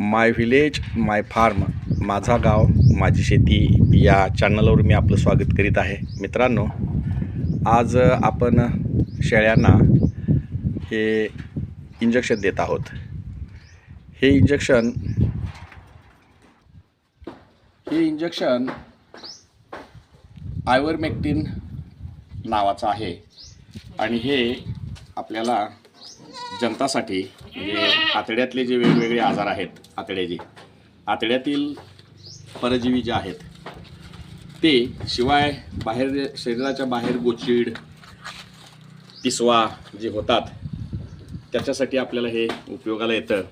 माय village माय form माझा गाव माझी शेती या चॅनलवर मी आपलं स्वागत करीत आहे. मित्रांनो आज आपण शेळ्यांना हे इंजेक्शन देत आहोत. हे इंजेक्शन हे इंजेक्शन आयवरमेक्टिन नावाचं आहे. आणि हे आपल्याला जनतासाठी म्हणजे आतड्यातले जे वेगवेगळे आजार आहेत आतड्याचे आतड्यातील परजीवी जे आहेत ते शिवाय बाहेर शरीराच्या बाहेर गोचीड पिसवा जे होतात त्याच्यासाठी आपल्याला हे उपयोगाला येतं.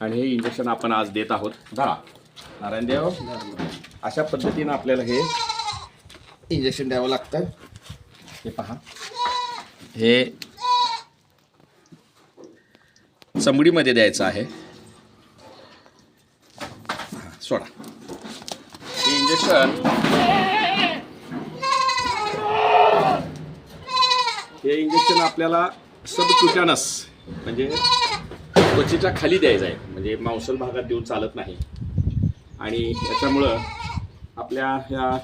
आणि हे इंजेक्शन आपण आज देत आहोत. धरा. नारायणदेव अशा पद्धतीनं आपल्याला हे इंजेक्शन द्यावं लागतं. हे पहा. हे चमडीमध्ये द्यायचं आहे. सोडा. हे इंजेक्शन हे इंजेक्शन आपल्याला सबक्युटॅनस म्हणजे त्वचेच्या खाली द्यायचं आहे. म्हणजे मांसल भागात देऊन चालत नाही. आणि याच्यामुळं आपल्या ह्या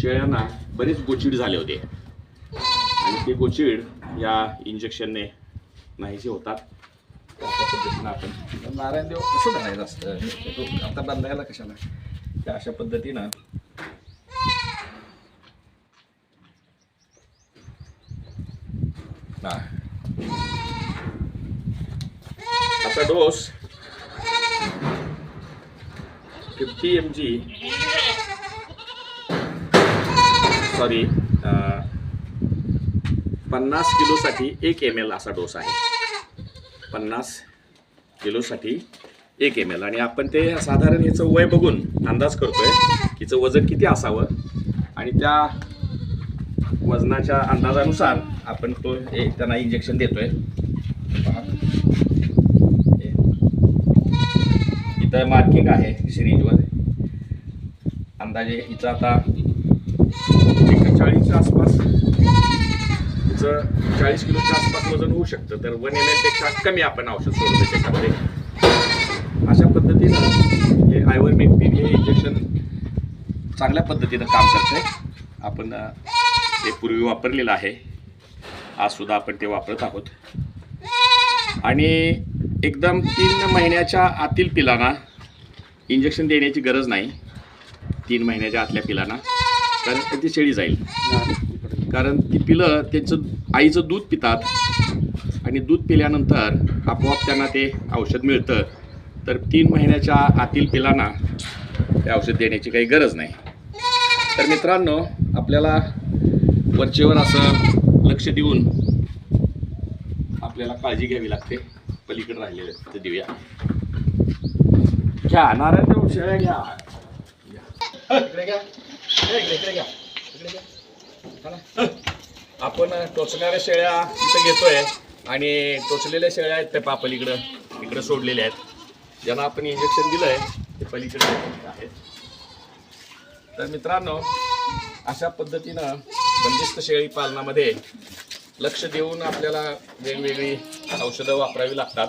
शेळ्यांना बरेच गोचिड झाले होते. आणि ते गोचिड या इंजेक्शनने नाहीसे होतात. पद्धतीनं आपण नारायणदेव कसं धरायचं असतं? तो आता बांधायला कशाला? त्या अशा पद्धतीनं. आता dose. Fifty M G sorry पन्नास किलोसाठी एक एम एल असा डोस आहे. पन्नास किलोसाठी एक एम एल आणि आपण ते साधारण ह्याचं वय बघून अंदाज करतोय हिचं वजन किती असावं. आणि त्या वजनाच्या अंदाजानुसार आपण तो हे त्यांना इंजेक्शन देतोय. इथं मार्किंग आहे सिरीजवर अंदाजे हिचं आता एकेचाळीसच्या आसपास. तुमचं चाळीस किलोच्या आसपास वजन होऊ शकतं. तर वन एम एलपेक्षा कमी आपण औषध सोडतो त्याच्यामध्ये. अशा पद्धतीनं हे आयवरमेक्टिन हे इंजेक्शन चांगल्या पद्धतीनं काम करतंय. आपण ते पूर्वी वापरलेलं आहे. आजसुद्धा आपण ते वापरत आहोत. आणि एकदम तीन महिन्याच्या आतील पिलांना इंजेक्शन देण्याची गरज नाही. तीन महिन्याच्या आतल्या पिलांना. कारण ती शेळी जाईल. कारण ती पिलं त्यांचं आईचं दूध पितात. आणि दूध पिल्यानंतर आपोआप त्यांना ते औषध मिळतं. तर तीन महिन्याच्या आतील पिलांना ते औषध देण्याची काही गरज नाही. तर मित्रांनो आपल्याला वरचेवर असं लक्ष देऊन आपल्याला काळजी घ्यावी लागते. पलीकडे राहिलेलं ते देऊया. घ्या नारायण शेळ्या घ्या. घ्या. चला. आपण टोचणाऱ्या शेळ्या इथं घेतोय. आणि टोचलेल्या शेळ्या आहेत त्या पापलीकडं इकडं. सोडलेल्या आहेत. ज्यांना आपण इंजेक्शन दिलंय ते पलीकडे आहेत. तर मित्रांनो अशा पद्धतीनं बंदिस्त शेळी पालनामध्ये लक्ष देऊन आपल्याला वेगवेगळी औषधं वापरावी लागतात.